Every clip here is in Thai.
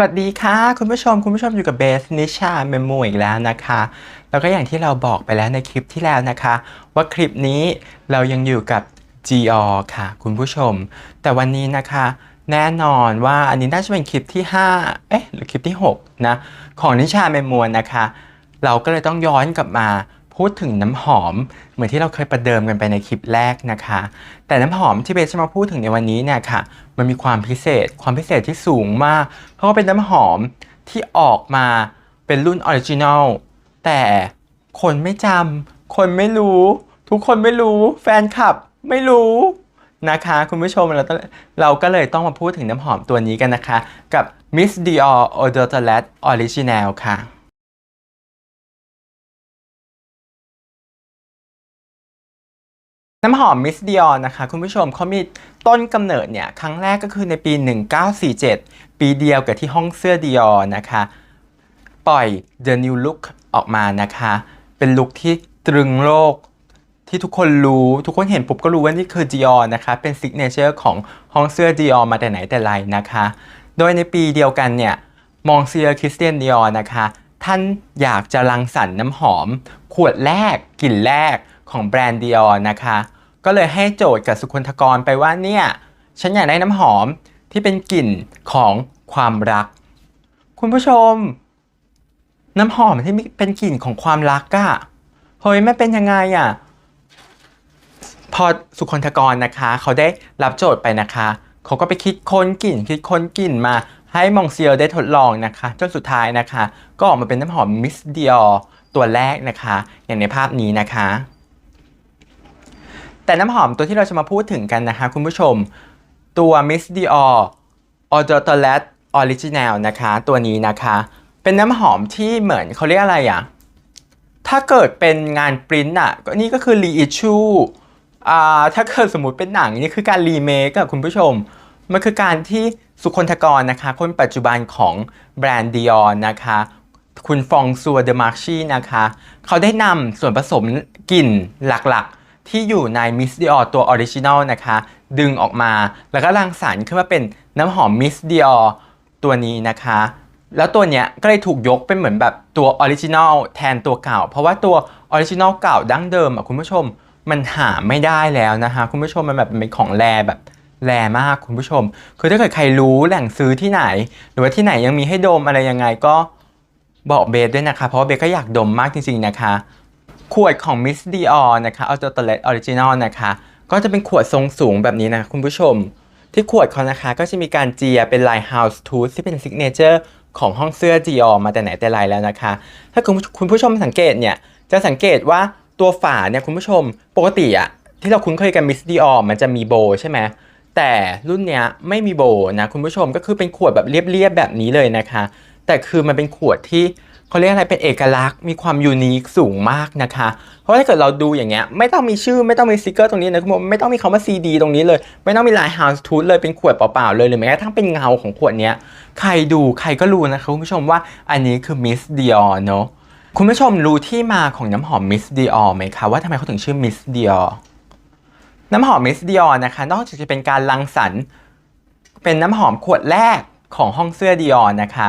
สวัสดีค่ะ คุณผู้ชมคุณผู้ชมอยู่กับเบสนิชาเมมูอีกแล้วนะคะ แล้วก็อย่างที่เราบอกไปแล้วในคลิปที่แล้วนะคะ ว่าคลิปนี้เรายังอยู่กับ g o ค่ะ คุณผู้ชม แต่วันนี้นะคะ แน่นอนว่าอันนี้น่าจะเป็นคลิปที่ 5 เอ๊ะหรือคลิปที่ 6 นะ ของนิชาเมมวนะคะ เราก็เลยต้องย้อนกลับมา พูดถึงน้ำหอมเหมือนที่เราเคยประเดิมกันไปในคลิปแรกนะคะ แต่น้ำหอมที่เบสจะมาพูดถึงในวันนี้เนี่ยค่ะ มันมีความพิเศษ ความพิเศษที่สูงมาก เพราะว่าเป็นน้ำหอมที่ออกมาเป็นรุ่นออริจินอลแต่คนไม่จำคนไม่รู้ ทุกคนไม่รู้แฟนคลับไม่รู้นะคะ คุณผู้ชมเราเราก็เลยต้องมาพูดถึงน้ำหอมตัวนี้กันนะคะ กับ Miss Dior Eau de Toilette Original ค่ะ น้ำหอมมิส d ิออนนะคะ คุณผู้ชมเขามีต้นกำเนิดเนี่ย ครั้งแรกก็คือในปี 1947 ปีเดียวกับที่ห้องเสื้อ Dior นนะคะ ปล่อย The New Look ออกมานะคะ เป็นลุคที่ตรึงโลก ที่ทุกคนรู้ ทุกคนเห็นปุ๊บก็รู้ว่านี่คือ Dior นนะคะ เป็นซิกเนเจอร์ของห้องเสื้อ Dior มาแต่ไหนแต่ไรนะคะ โดยในปีเดียวกันเนี่ย มองเซียคริสเตียนดิออนะคะ ท่านอยากจะรังสรรค์น้ำหอม ขวดแรกกลิ่นแรก ของแบรนด์ดิออนนะคะ ก็เลยให้โจทย์กับสุคนทกรไปว่าเนี่ย ฉันอยากได้น้ำหอมที่เป็นกลิ่นของความรัก คุณผู้ชม น้ำหอมที่เป็นกลิ่นของความรักอะเฮ้ยไม่เป็นยังไงอะพอสุคนทกรนะคะ เขาได้รับโจทย์ไปนะคะเขาก็ไปคิดค้นกลิ่นคิดค้นกลิ่นมาให้มองเซียได้ทดลองนะคะจนสุดท้ายนะคะ ก็ออกมาเป็นน้ำหอมมิสเดียตัวแรกนะคะ อย่างในภาพนี้นะคะ แต่น้ำหอมตัวที่เราจะมาพูดถึงกันนะคะคุณผู้ชม ตัว Miss Dior Eau de Toilette Original นะคะ ตัวนี้นะคะ เป็นน้ำหอมที่เหมือนเขาเรียกอะไรอะถ้าเกิดเป็นงานปริ้นท์อะก็นี่ก็คือ reissue อ่าถ้าเกิดสมมติเป็นหนังนี่คือการรีเมคอะคุณผู้ชม มันคือการที่สุคนทกรนะคะ คนปัจจุบันของแบรนด์ Dior นะคะ คุณฟองซัวเดมาร์ชีนะคะ เขาได้นำส่วนผสมกลิ่นหลักๆ ที่อยู่ใน Miss Dior ตัวออริจินอลนะคะ ดึงออกมาแล้วก็รังสรรค์ขึ้นมาเป็นน้ำหอม Miss Dior ตัวนี้นะคะ แล้วตัวเนี้ยก็เลยถูกยกเป็นเหมือนแบบตัวออริจินอลแทนตัวเก่า เพราะว่าตัวออริจินอลเก่าดั้งเดิมอะคุณผู้ชมมันหาไม่ได้แล้วนะคะคุณผู้ชมมันแบบเป็นของแรแบบแรมากคุณผู้ชม คือถ้าเกิดใครรู้แหล่งซื้อที่ไหน หรือว่าที่ไหนยังมีให้ดมอะไรยังไงก็บอกเบสด้วยนะคะ เพราะว่าเบสก็อยากดมมากจริงๆนะคะ ขวดของ Miss Dior นะคะ a u t o t o i l e t Original นะคะ ก็จะเป็นขวดทรงสูงแบบนี้นะคุณผู้ชม ที่ขวดเขานะคะก็จะมีการเจียเป็นลาย House Tooth ที่เป็นซิกเนเจอร์ของห้องเสื้อ Dior มาแต่ไหนแต่ไรแล้วนะคะ ถ้าคุณคุณผู้ชมสังเกตเนี่ย จะสังเกตว่าตัวฝาเนี่ยคุณผู้ชมปกติอะที่เราคุ้นเคยกัน Miss Dior มันจะมีโบใช่ไหมแต่รุ่นเนี้ยไม่มีโบนะคุณผู้ชมก็คือเป็นขวดแบบเรียบๆแบบนี้เลยนะคะ แต่คือมันเป็นขวดที่ เขาเรียกอะไรเป็นเอกลักษณ์มีความยูนิคสูงมากนะคะ เพราะถ้าเกิดเราดูอย่างเงี้ยไม่ต้องมีชื่อไม่ต้องมีสติกเกอร์ตรงนี้นะคุณผู้ชมไม่ต้องมีคำว่า CD ตรงนี้เลย ไม่ต้องมีลาย House Tooth เลยเป็นขวดเปล่าๆเลยหรือแม้กระทั่งเป็นเงาของขวดเนี้ยใครดูใครก็รู้นะคะคุณผู้ชมว่าอันนี้คือ Miss Dior เนอะคุณผู้ชมรู้ที่มาของน้ำหอม Miss Dior ไหมคะว่าทำไมเขาถึงชื่อ Miss Dior น้ำหอม Miss Dior นะคะ นอกจากจะเป็นการรังสรรค์เป็นน้ำหอมขวดแรกของห้องเสื้อ Dior นะคะ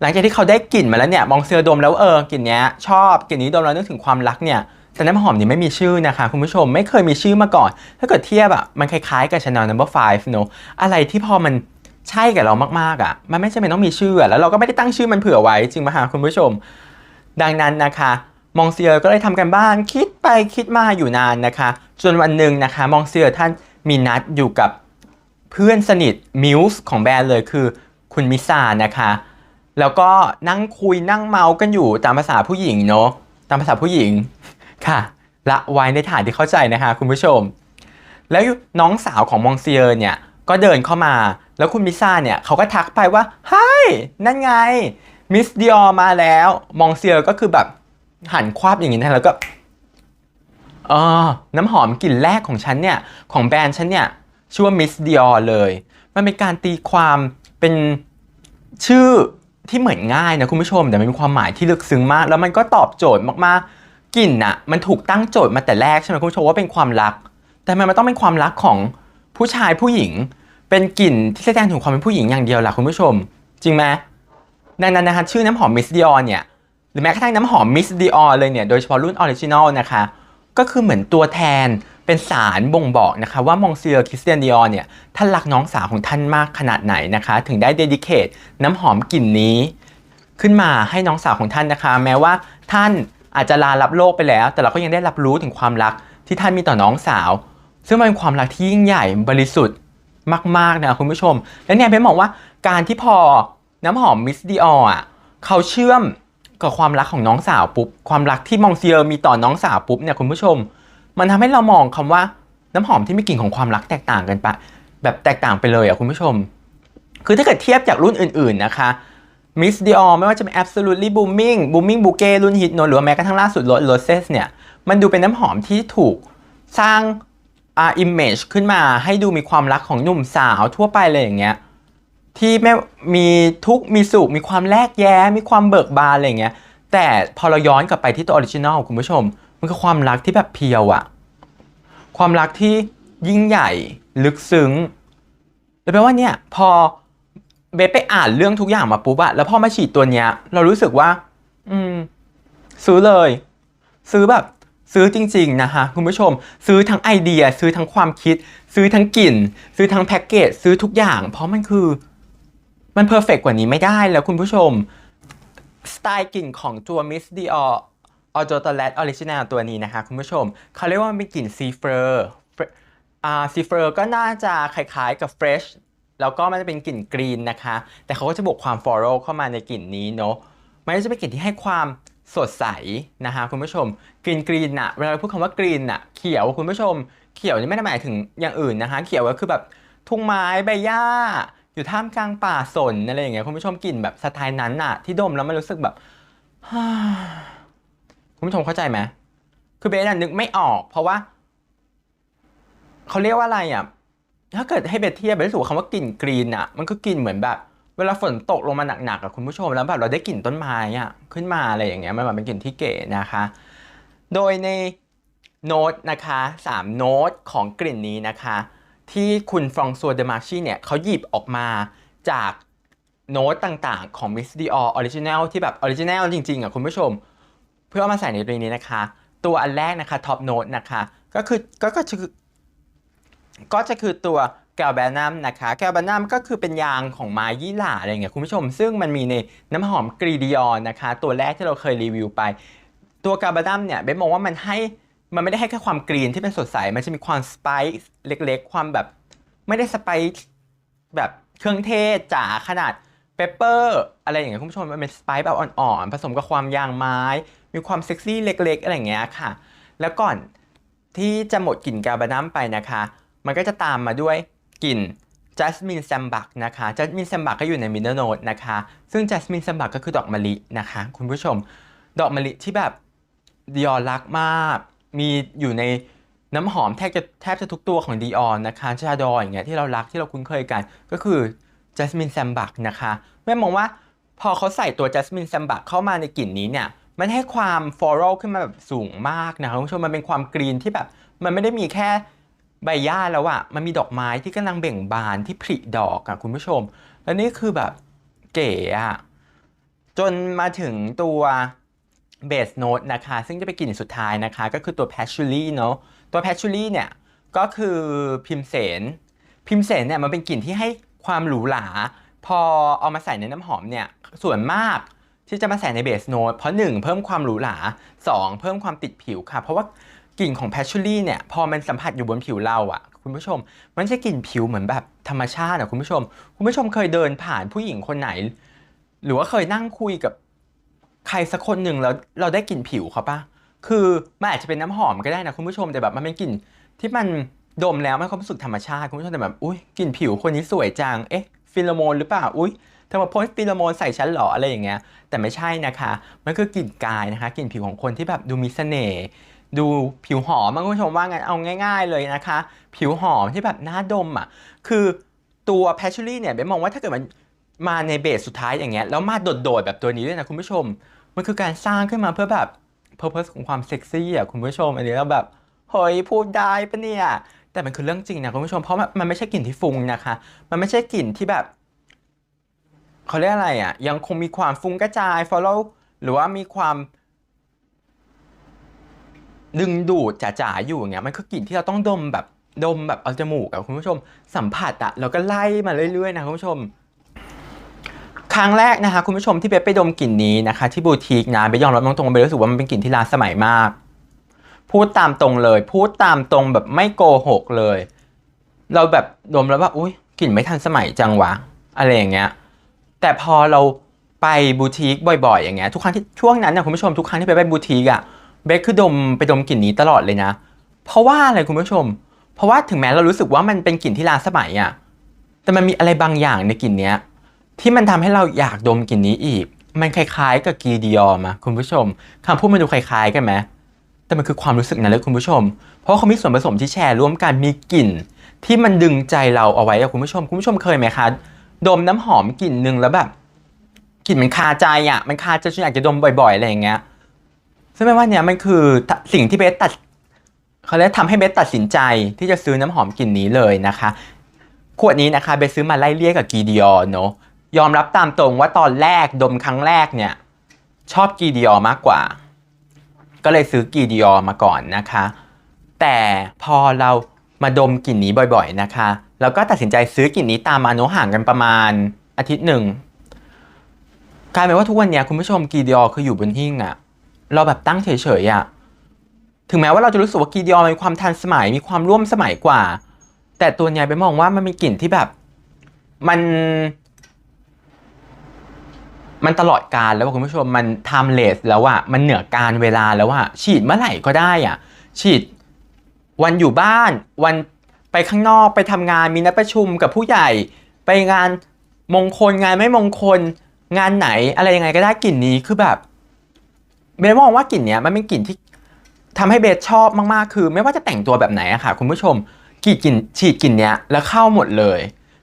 หลังจากที่เขาได้กลิ่นมาแล้วเนี่ยมองเสื้อดมแล้วเออกลิ่นเนี้ยชอบกลิ่นนี้ดมแล้วนึกถึงความรักเนี่ยแต่น้ำหอมนี้ไม่มีชื่อนะคะคุณผู้ชมไม่เคยมีชื่อมาก่อน ถ้าเกิดเทียบอะมันคล้ายๆกับ Chanel Number 5เนอะอะไรที่พอมันใช่กับเรามากๆอะมันไม่จำเป็นต้องมีชื่อแล้วเราก็ไม่ได้ตั้งชื่อมันเผื่อไว้จริงไหมคะคุณผู้ชม ดังนั้นนะคะมองเซียก็เลยทำกันบ้านคิดไปคิดมาอยู่นานนะคะ จนวันหนึ่งนะคะ มองเซียท่านมีนัดอยู่กับเพื่อนสนิทมิวส์ของแบรนด์เลยคือคุณมิซานะคะ แล้วก็นั่งคุยนั่งเมากันอยู่ตามภาษาผู้หญิงเนาะตามภาษาผู้หญิงค่ะ ละไว้ในฐานที่เข้าใจนะคะคุณผู้ชม แล้วน้องสาวของมองเซียร์เนี่ยก็เดินเข้ามา แล้วคุณมิซ่าเนี่ยเขาก็ทักไปว่าเฮ้ยนั่นไงมิสดิออมาแล้วมองเซียร์ก็คือแบบหันควับอย่างนี้นะแล้วก็เออน้ำหอมกลิ่นแรกของฉันเนี่ย ของแบรนด์ฉันเนี่ย ชื่อว่ามิสดิออเลย มันเป็นการตีความเป็นชื่อ ที่เหมือนง่ายนะคุณผู้ชม แต่มันมีความหมายที่ลึกซึ้งมาก แล้วมันก็ตอบโจทย์มากๆกลิ่นอะมันถูกตั้งโจทย์มาแต่แรกใช่ไหมคุณผู้ชมว่าเป็นความรัก แต่ทำไมมันต้องเป็นความรักของผู้ชายผู้หญิง เป็นกลิ่นที่แสดงถึงความเป็นผู้หญิงอย่างเดียวล่ะคุณผู้ชม จริงไหมดังนั้นนะคะชื่อน้ำหอม Miss Dior เนี่ยหรือแม้กระทั่งน้ำหอม Miss Dior เลยเนี่ยโดยเฉพาะรุ่นออริจินอลนะคะก็คือเหมือนตัวแทน เป็นสารบ่งบอกนะคะว่ามองเซียคริสเตียนดิออนเนี่ยท่านรักน้องสาวของท่านมากขนาดไหนนะคะ ถึงได้เดดิเคทน้ำหอมกลิ่นนี้ ขึ้นมาให้น้องสาวของท่านนะคะ แม้ว่าท่านอาจจะลารับโลกไปแล้ว แต่เราก็ยังได้รับรู้ถึงความรักที่ท่านมีต่อน้องสาว ซึ่งมันเป็นความรักที่ยิ่งใหญ่บริสุทธิ์มากๆนะคุณผู้ชม และเนี่ยเบนมองว่าการที่พอน้ำหอมมิสดิอออะเขาเชื่อมกับความรักของน้องสาวปุ๊บความรักที่มองเซียมีต่อน้องสาวปุ๊บเนี่ยคุณผู้ชม มันทำให้เรามองคำว่าน้ำหอมที่มีกลิ่นของความรักแตกต่างกันไปแบบแตกต่างไปเลยอะคุณผู้ชม คือถ้าเกิดเทียบจากรุ่นอื่น ๆ นะคะ Miss Dior ไม่ว่าจะเป็น Absolutely Booming Booming Bouquet รุ่นฮิตโนหรือแม้กระทั่งล่าสุด Roses เนี่ย มันดูเป็นน้ำหอมที่ถูกสร้างอ่า image ขึ้นมาให้ดูมีความรักของหนุ่มสาวทั่วไปเลยอย่างเงี้ยที่ไม่มีทุกมีสุขมีความแลกแย้ มีความเบิกบานอะไรอย่างเงี้ยแต่พอเราย้อนกลับไปที่ตัวออริจินอลคุณผู้ชม มันคือความรักที่แบบเพียวอะความรักที่ยิ่งใหญ่ ลึกซึ้งแล้วแปลว่าเนี่ยพอเบสไปอ่านเรื่องทุกอย่างมาปุ๊บอะแล้วพอมาฉีดตัวเนี้ย เรารู้สึกว่า อืม ซื้อเลย ซื้อแบบซื้อจริง ๆ นะคะคุณผู้ชม ซื้อทั้งไอเดีย ซื้อทั้งความคิด ซื้อทั้งกลิ่น ซื้อทั้งแพ็กเกจซื้อทุกอย่าง เพราะมันคือมันเพอร์เฟกกว่านี้ไม่ได้แล้วคุณผู้ชม สไตล์กลิ่นของตัว Miss Dior a u t o t o l e t Original ตัวนี้นะคะคุณผู้ชม เขาเรียกว่ามันเป็นกลิ่นซีเฟอร์อาซีเฟอร์ก็น่าจะคล้ายๆกับ Fresh แล้วก็มันจะเป็นกลิ่นกรีนนะคะ แต่เขาก็จะบวกความฟลอรัลเข้ามาในกลิ่นนี้เนาะมันก็จะเป็นกลิ่นที่ให้ความสดใสนะคะคุณผู้ชมกลิ่นกรีนอะเวลาพูดคำว่ากรีนอะเขียวคุณผู้ชม เขียวนี่ไม่ได้หมายถึงอย่างอื่นนะคะ เขียวก็คือแบบทุ่งไม้ใบหญ้า อยู่ท่ามกลางป่าสนอะไรอย่างเงี้ยคุณผู้ชมกลิ่นแบบสไตล์นั้นอะที่ดมแล้วมันรู้สึกแบบ คุณผู้ชมเข้าใจไหมคือเบสนึกไม่ออก เพราะว่าเขาเรียกว่าอะไรอะ ถ้าเกิดให้เบสเทียบเบสรู้สึกว่าคำว่ากลิ่นกรีนอะ มันก็กลิ่นเหมือนแบบ เวลาฝนตกลงมาหนักๆอะคุณผู้ชมแล้วแบบเราได้กลิ่นต้นไม้อะขึ้นมาอะไรอย่างเงี้ยมันแบบเป็นกลิ่นที่เก๋นะคะ โดยในโน้ตนะคะ3โน้ตของกลิ่นนี้นะคะ ที่คุณฟรองซัวเดมาร์ชีเนี่ยเขาหยิบออกมาจากโน้ตต่างๆ ของ Miss Dior Original ที่แบบ Original จริงๆอะคุณผู้ชมเพื่อเอามาใส่ในตัวนี้นะคะ ตัวอันแรกนะคะท็อปโน้ตนะคะ ก็คือก็ก็คือก็จะคือตัวแกลแบนัมนะคะแกลแบนัมก็คือเป็นยางของไม้ยี่หร่าอะไรอย่างเงี้ยคุณผู้ชม ซึ่งมันมีในน้ำหอมกรีดิออนนะคะ ตัวแรกที่เราเคยรีวิวไป ตัวกาบาดัมเนี่ยเบนมองว่ามันให้มันไม่ได้ให้แค่ความกรีนที่เป็นสดใส มันจะมีความสไปซ์เล็กๆ ความแบบไม่ได้สไปซ์แบบเครื่องเทศจ๋าขนาดเปปเปอร์อะไรอย่างเงี้ยคุณผู้ชมมันเป็นสไปซ์แบบอ่อนๆ ผสมกับความยางไม้ มีความเซ็กซี่เล็ก ๆ อะไรเงี้ยค่ะ แล้วก่อนที่จะหมดกลิ่นกาบาดัมไปนะคะ มันก็จะตามมาด้วยกลิ่นจัสมินแซมบักนะคะจัสมินแซมบักก็อยู่ในมิดเดิลโนดนะคะ ซึ่งจัสมินแซมบักก็คือดอกมะลินะคะ คุณผู้ชม ดอกมะลิที่แบบดิออรักมาก มีอยู่ในน้ำหอมแทบจะแทบจะทุกตัวของดิออนะคะ ชาดออย่างเงี้ยที่เรารักที่เราคุ้นเคยกัน ก็คือจัสมินแซมบักนะคะ แม่มองว่าพอเขาใส่ตัวจัสมินแซมบักเข้ามาในกลิ่นนี้เนี่ย มันให้ความฟลอรัลขึ้นมาแบบสูงมากนะคะคุณผู้ชมมันเป็นความกรีนที่แบบ มันไม่ได้มีแค่ใบหญ้าแล้วอะมันมีดอกไม้ที่กำลังเบ่งบานที่ผลิดอกอะคุณผู้ชม แล้วนี่คือแบบเก๋อะจนมาถึงตัวเบสโน e นะคะ ซึ่งจะเป็นกลิ่นสุดท้ายนะคะ ก็คือตัว Patchouli เนาะตัว Patchouli เนี่ย ก็คือพิมเสน พิมเสนเนี่ยมันเป็นกลิ่นที่ให้ความหรูหรา พอเอามาใส่ในน้ำหอมเนี่ย ส่วนมาก ที่จะมาใส่ในเบสโน e เพราะ 1 เพิ่มความหรูหรา 2 เพิ่มความติดผิวค่ะ เพราะว่ากลิ่นของ Patchouli เนี่ย พอมันสัมผัสอยู่บนผิวเราอะคุณผู้ชม มันไม่ใช่กลิ่นผิวเหมือนแบบธรรมชาติอะคุณผู้ชม คุณผู้ชมเคยเดินผ่านผู้หญิงคนไหน หรือว่าเคยนั่งคุยกับใครสักคนหนึ่งแล้วเราได้กลิ่นผิวเขาปะคือมันอาจจะเป็นน้ำหอมก็ได้นะคุณผู้ชมแต่แบบมันเป็นกลิ่นที่มันดมแล้วมันความรู้สึกธรรมชาติคุณผู้ชมแต่แบบอุ้ยกลิ่นผิวคนนี้สวยจังเอ๊ะฟิโลโมนหรือเปล่าอุ้ย เธอมาพ่นฟิโลโมนใส่ฉันหรออะไรอย่างเงี้ย แต่ไม่ใช่นะคะ มันคือกลิ่นกายนะคะ กลิ่นผิวของคนที่แบบดูมีเสน่ห์ ดูผิวหอมคุณผู้ชมว่างั้นเอาง่าย ๆเลยนะคะ ผิวหอมที่แบบหน่าดมอะ คือตัวแพชชูรี่เนี่ยเบมองว่าถ้าเกิดมันมาในเบสสุดท้ายอย่างเงี้ย แล้วมาโดดๆแบบตัวนี้ด้วยนะคุณผู้ชม มันคือการสร้างขึ้นมาเพื่อแบบ purpose ของความเซ็กซี่อะคุณผู้ชม อันนี้เราแบบเฮ้ยพูดได้ปะเนี่ยแต่มันคือเรื่องจริงนะคุณผู้ชมเพราะมันไม่ใช่กลิ่นที่ฟุ้งนะคะ มันไม่ใช่กลิ่นที่แบบ เขาเรียกอะไรอะ ยังคงมีความฟุ้งกระจาย follow หรือว่ามีความดึงดูดจ๋าๆอยู่อย่างเงี้ยมันคือกลิ่นที่เราต้องดมแบบดมแบบเอาจมูกอะคุณผู้ชม สัมผัสอะแล้วก็ไล่มาเรื่อยๆนะคุณผู้ชม ครั้งแรกนะคะคุณผู้ชมที่เบไปดมกลิ่นนี้นะคะ ที่บูติกนะเบยอมรับตรงๆเบรู้สึกว่ามันเป็นกลิ่นที่ล้าสมัยมาก พูดตามตรงเลย พูดตามตรงแบบไม่โกหกเลย เราแบบดมแล้วว่าอุ้ยกลิ่นไม่ทันสมัยจังวะอะไรอย่างเงี้ย แต่พอเราไปบูติกบ่อยๆ อย่างเงี้ยทุกครั้งที่ช่วงนั้นนะคุณผู้ชมทุกครั้งที่ไปไปบูติกอะเบสคือดมไปดมกลิ่นนี้ตลอดเลยนะ เพราะว่าอะไรคุณผู้ชม เพราะว่าถึงแม้เรารู้สึกว่ามันเป็นกลิ่นที่ล้าสมัยอะแต่มันมีอะไรบางอย่างในกลิ่นเนี้ยที่มันทำให้เราอยากดมกลิ่นนี้อีก มันคล้ายๆ กับกีดีออมาคุณผู้ชมคำพูดมันดูคล้ายๆ กันไหมแต่มันคือความรู้สึกนั้นเลยคุณผู้ชม เพราะเขามีส่วนผสมที่แชร์ร่วมกันมีกลิ่น ที่มันดึงใจเราเอาไว้คุณผู้ชม คุณผู้ชมเคยไหมคะ ดมน้ำหอมกลิ่นหนึ่งแล้วแบบกลิ่นมันคาใจอะ มันคาใจจนอยากจะดมบ่อยๆอะไรอย่างเงี้ยซึ่งแปลว่าเนี่ยมันคือสิ่งที่เบสตัดเขาเรียกทำให้เบสตัดสินใจที่จะซื้อน้ำหอมกลิ่นนี้เลยนะคะ ขวดนี้นะคะเบสซื้อมาไล่เลี่ยกับกีดีออเนาะยอมรับตามตรงว่าตอนแรกดมครั้งแรกเนี่ย ชอบกีดีออมากกว่า ก็เลยซื้อกีดีอมาก่อนนะคะ แต่พอเรา มาดมกลิ่นนี้บ่อยๆนะคะเราก็ตัดสินใจซื้อกลิ่นนี้ตามมาโนห่างกันประมาณอาทิตย์หนึ่งกลายเป็นว่าทุกวันนี้คุณผู้ชมกีดอคืออยู่บนหิ้งอะเราแบบตั้งเฉยๆอะถึงแม้ว่าเราจะรู้สึกว่ากีดอมีความทันสมัยมีความร่วมสมัยกว่า แต่ตัวเนี้ยไปมองว่ามันมีกลิ่นที่แบบ มัน มันตลอดการแล้วคุณผู้ชมมัน timeless แล้วอะมันเหนือการเวลาแล้วอะฉีดเมื่อไหร่ก็ได้อะฉีด วันอยู่บ้าน วันไปข้างนอกไปทำงานมีนัดประชุมกับผู้ใหญ่ ไปงานมงคลงานไม่มงคล งานไหนอะไรยังไงก็ได้กลิ่นนี้คือแบบเบสมองว่ากลิ่นเนี้ยมันเป็นกลิ่นที่ทำให้เบสชอบมากๆ คือ ไม่ว่าจะแต่งตัวแบบไหนอะค่ะ คุณผู้ชมกลิ่นกลิ่นฉีดกลิ่นเนี้ยแล้วเข้าหมดเลย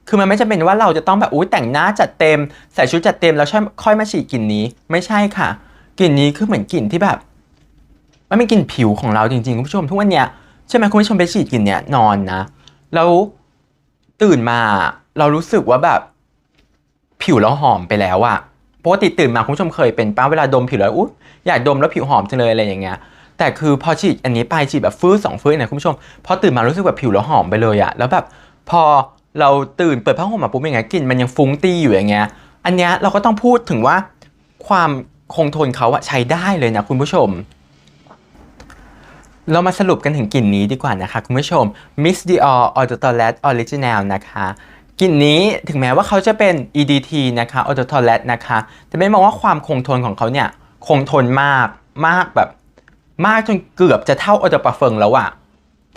คือมันไม่จำเป็นว่าเราจะต้องแบบอุ้ยแต่งหน้าจัดเต็ม ใส่ชุดจัดเต็มแล้วค่อยมาฉีดกลิ่นนี้ ไม่ใช่ค่ะกลิ่นนี้คือเหมือนกลิ่นที่แบบ มันเป็นกลิ่นผิวของเราจริงๆคุณผู้ชมทุกวันเนี้ย ใช่ไหมคุณผู้ชมไปฉีดกลิ่นเนี้ยนอนนะแล้วตื่นมาเรารู้สึกว่าแบบผิวเราหอมไปแล้วอะปกติตื่นมาคุณผู้ชมเคยเป็นป้าเวลาดมผิวแล้วอุ๊ยอยากดมแล้วผิวหอมจังเลยอะไรอย่างเงี้ยแต่คือพอฉีดอันนี้ไปฉีดแบบฟื้นสองฟื้นเนี่ยคุณผู้ชมพอตื่นมารู้สึกแบบผิวเราหอมไปเลยอะแล้วแบบพอเราตื่นเปิดผ้าห่มมาปุ๊บยังไงกลิ่นมันยังฟุ้งตีอยู่อย่างเงี้ยอันเนี้ยเราก็ต้องพูดถึงว่าความคงทนเขาอะใช้ได้เลยนะคุณผู้ชม เรามาสรุปกันถึงกลิ่นนี้ดีกว่านะคะ คุณผู้ชม Miss Dior Eau de Toilette Original นะคะกลิ่นนี้ถึงแม้ว่าเขาจะเป็น EDT นะคะ Eau de Toilette นะคะ แต่ไม่มองว่าความคงทนของเขาเนี่ย คงทนมากมากแบบ มากจนเกือบจะเท่า Eau de Parfum แล้วอะ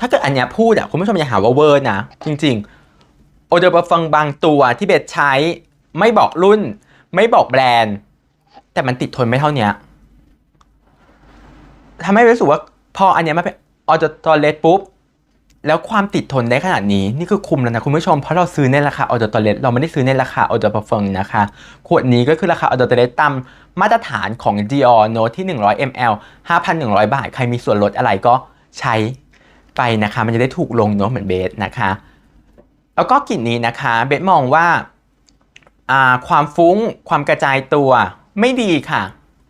ถ้าเกิดอันเนี้ยพูดอะคุณผู้ชมอย่าหาว่าเวอร์นะ จริงๆ Eau de Parfum บางตัวที่เบสใช้ไม่บอกรุ่น ไม่บอกแบรนด์ แต่มันติดทนไม่เท่าเนี้ยทำให้รู้สึกว่า พออันเนี้ยมาเป็นออโตเลตปุ๊บ แล้วความติดทนได้ขนาดนี้ นี่คือคุ้มแล้วนะคุณผู้ชม เพราะเราซื้อในราคาออโตเลตเราไม่ได้ซื้อในราคาออโตปฟงนะคะ ขวดนี้ก็คือราคาออโตเลตตามมาตรฐานของ Dior โนที่ 100 ml 5,100 บาท ใครมีส่วนลดอะไรก็ใช้ไปนะคะ มันจะได้ถูกลงเนาะเหมือนเบสนะคะ แล้วก็กลิ่นนี้นะคะ เบสมองว่าอ่าความฟุ้งความกระจายตัวไม่ดีค่ะ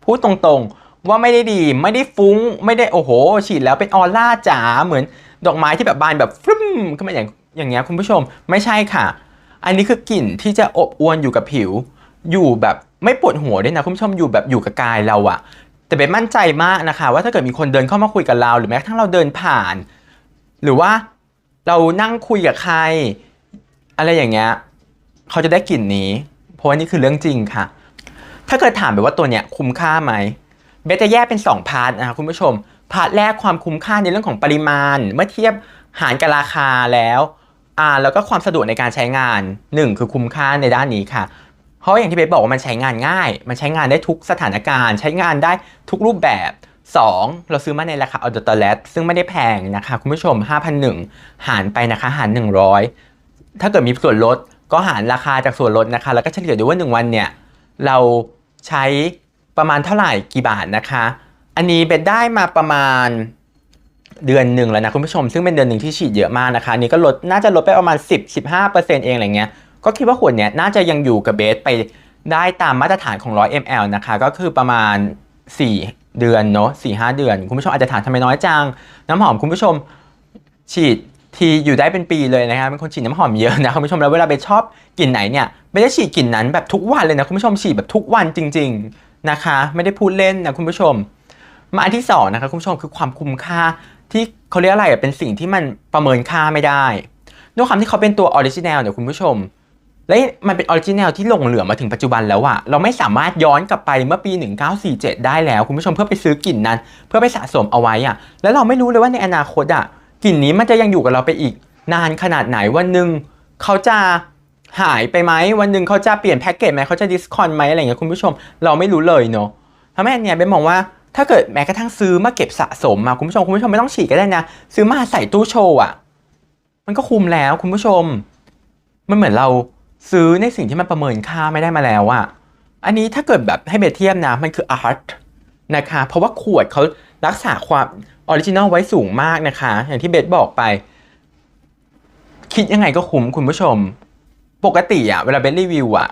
พูดตรงๆ ว่าไม่ได้ดีไม่ได้ฟุ้งไม่ได้โอ้โห ฉีดแล้วเป็นออร่าจ๋าเหมือนดอกไม้ที่แบบบานแบบฟึ้มขึ้นมาอย่างอย่างเงี้ยคุณผู้ชมไม่ใช่ค่ะ อันนี้คือกลิ่นที่จะอบอวนอยู่กับผิว อยู่แบบไม่ปวดหัวด้วยนะคุณผู้ชมอยู่แบบอยู่กับกายเราอะแต่เบสมั่นใจมากนะคะ ว่าถ้าเกิดมีคนเดินเข้ามาคุยกับเรา หรือแม้กระทั่งเราเดินผ่าน หรือว่าเรานั่งคุยกับใคร อะไรอย่างเงี้ยเขาจะได้กลิ่นนี้ เพราะว่านี่คือเรื่องจริงค่ะ ถ้าเกิดถามแบบว่าตัวเนี้ยคุ้มค่าไหม เบสจะแยกเป็น 2 พาร์ทนะคะคุณผู้ชม พาร์ทแรกความคุ้มค่าในเรื่องของปริมาณ เมื่อเทียบหารกับราคาแล้วอ่าแล้วก็ความสะดวกในการใช้งาน 1 คือคุ้มค่าในด้านนี้ค่ะ เพราะอย่างที่เบสบอกว่ามันใช้งานง่าย มันใช้งานได้ทุกสถานการณ์ ใช้งานได้ทุกรูปแบบ 2 เราซื้อมาในราคาออเดอร์เลตซึ่งไม่ได้แพงนะคะ คุณผู้ชม 5,001 หารไปนะคะ หาร 100 ถ้าเกิดมีส่วนลดก็หารราคาจากส่วนลดนะคะ แล้วก็เฉลี่ยดูว่า 1 วันเนี่ย เราใช้ ประมาณเท่าไหร่กี่บาทนะคะ อันนี้เบนได้มาประมาณเดือนหนึ่งแล้วนะคุณผู้ชม ซึ่งเป็นเดือนหนึ่งที่ฉีดเยอะมากนะคะนนี้ก็ลดน่าจะลดไปประมาณ 10-15%เองอะไรเงี้ยก็คิดว่าขวดเนี้ยน่าจะยังอยู่กับเบสไปได้ตามมาตรฐานของ 100 ml นะคะ ก็คือประมาณ 4 เดือนเนาะ4-5 เดือน คุณผู้ชมอาจจะถามทำไมน้อยจัง น้ำหอมคุณผู้ชมฉีดทีอยู่ได้เป็นปีเลยนะคะเป็นคนฉีดน้ำหอมเยอะนะคุณผู้ชมแล้วเวลาไปชอบกลิ่นไหนเนี่ยไม่ได้ฉีดกลิ่นนั้นแบบทุกวันเลยนะคุณผู้ชมฉีดแบบทุกวันจริง ๆ นะคะ ไม่ได้พูดเล่นนะคุณผู้ชม มาอันที่สองนะคะคุณผู้ชมคือความคุ้มค่าที่เขาเรียกอะไรเป็นสิ่งที่มันประเมินค่าไม่ได้ ด้วยความที่เขาเป็นตัวออริจินัลเนี่ยคุณผู้ชม และมันเป็นออริจินัลที่หลงเหลือมาถึงปัจจุบันแล้วอะเราไม่สามารถย้อนกลับไปเมื่อปี 1947 ได้แล้วคุณผู้ชมเพื่อไปซื้อกลิ่นนั้น เพื่อไปสะสมเอาไว้อะแล้วเราไม่รู้เลยว่าในอนาคตอะกลิ่นนี้มันจะยังอยู่กับเราไปอีก นานขนาดไหนวันหนึ่งเขาจะ หายไปไหมวันหนึ่งเขาจะเปลี่ยนแพ็กเกจไหมเขาจะดิสคอนไหมอะไรอย่างเงี้ยคุณผู้ชม เราไม่รู้เลยเนาะทำให้เนี้ยเบนมองว่าถ้าเกิดแม้กระทั่งซื้อมาเก็บสะสมมาคุณผู้ชมคุณผู้ชมไม่ต้องฉีกก็ได้นะ ซื้อมาใส่ตู้โชว์อะมันก็คุ้มแล้วคุณผู้ชม มันเหมือนเราซื้อในสิ่งที่มันประเมินค่าไม่ได้มาแล้วอะอันนี้ถ้าเกิดแบบให้เบเทียมนะมันคืออาร์ตนะคะเพราะว่าขวดเขารักษาความออริจินอลไว้สูงมากนะคะ อย่างที่เบสบอกไป คิดยังไงก็คุ้มคุณผู้ชม ปกติอะเวลาเบสรีวิวอะ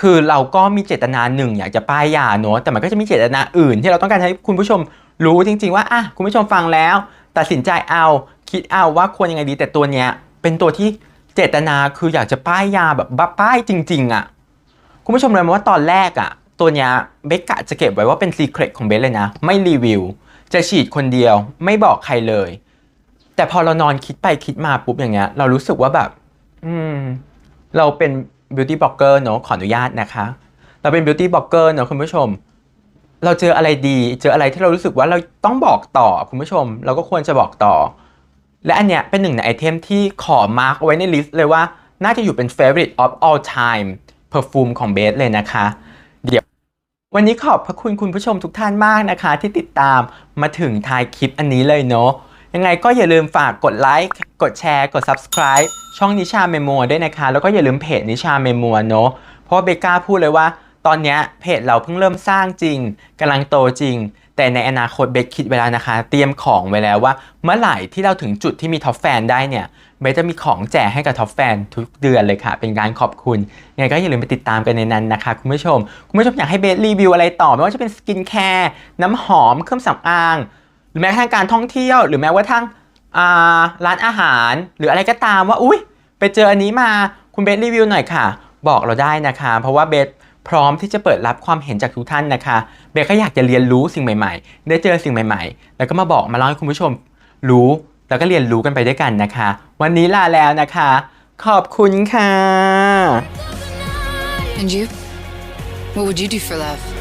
คือเราก็มีเจตนาหนึ่งอยากจะป้ายยาเนอะแต่มันก็จะมีเจตนาอื่น ที่เราต้องการให้คุณผู้ชมรู้จริง ๆ ว่าอะคุณผู้ชมฟังแล้วตัดสินใจเอาคิดเอาว่าควรยังไงดีแต่ตัวเนี้ยเป็นตัวที่เจตนาคืออยากจะป้ายยาแบบบ้าป้ายจริง ๆอะคุณผู้ชมเลยว่าตอนแรกอะตัวเนี้ยเบสกะจะเก็บไว้ว่าเป็นซีเครตของเบสเลยนะ ไม่รีวิว จะฉีดคนเดียวไม่บอกใครเลย แต่พอเรานอนคิดไปคิดมาปุ๊บอย่างเงี้ย เรารู้สึกว่าแบบ อืม เราเป็นบิวตี้บล็อกเกอร์เนอะขออนุญาตนะคะ เราเป็นบิวตี้บล็อกเกอร์เนอะคุณผู้ชม เราเจออะไรดี เจออะไรที่เรารู้สึกว่าเราต้องบอกต่อคุณผู้ชม เราก็ควรจะบอกต่อ และอันเนี้ยเป็นหนึ่งในไอเทมที่ขอมาร์กไว้ในลิสต์เลยว่าน่าจะอยู่เป็น favorite of all time perfume ของเบสเลยนะคะ เดี๋ยว วันนี้ขอบพระคุณคุณผู้ชมทุกท่านมากนะคะ ที่ติดตามมาถึงท้ายคลิปอันนี้เลยเนาะ ยังไงก็อย่าลืมฝากกดไลค์กดแชร์กด subscribe ช่องนิชาเมมัวด้วยนะคะ แล้วก็อย่าลืมเพจนิชาเมมัวเนาะเพราะเบก้าพูดเลยว่า ตอนนี้เพจเราเพิ่งเริ่มสร้างจริงกำลังโตจริง แต่ในอนาคตเบสคิดไว้แล้วนะคะ เตรียมของไว้แล้วว่า เมื่อไหร่ที่เราถึงจุดที่มีท็อปแฟนได้เนี่ยเบจะมีของแจกให้กับท็อปแฟนทุกเดือนเลยค่ะ เป็นการขอบคุณยังไงก็อย่าลืมไปติดตามกันในนั้นนะคะ คุณผู้ชม คุณผู้ชมอยากให้เบสรีวิวอะไรต่อไม่ว่าจะเป็นสกินแคร์น้ำหอมเครื่องสำอาง รือแม้กระทั่งการท่องเที่ยว หรือแม้กระทั่งร้านอาหาร หรืออะไรก็ตามว่าอุ้ยไปเจออันนี้มาคุณเบสรีวิวหน่อยค่ะ บอกเราได้นะคะ เพราะว่าเบสพร้อมที่จะเปิดรับความเห็นจากทุกท่านนะคะ เบสก็อยากจะเรียนรู้สิ่งใหม่ ๆ ได้เจอสิ่งใหม่ ๆ แล้วก็มาบอกมาเล่าให้คุณผู้ชมรู้แล้วก็เรียนรู้กันไปด้วยกันนะคะ วันนี้ลาแล้วนะคะ ขอบคุณค่ะ And you? What would you do for love?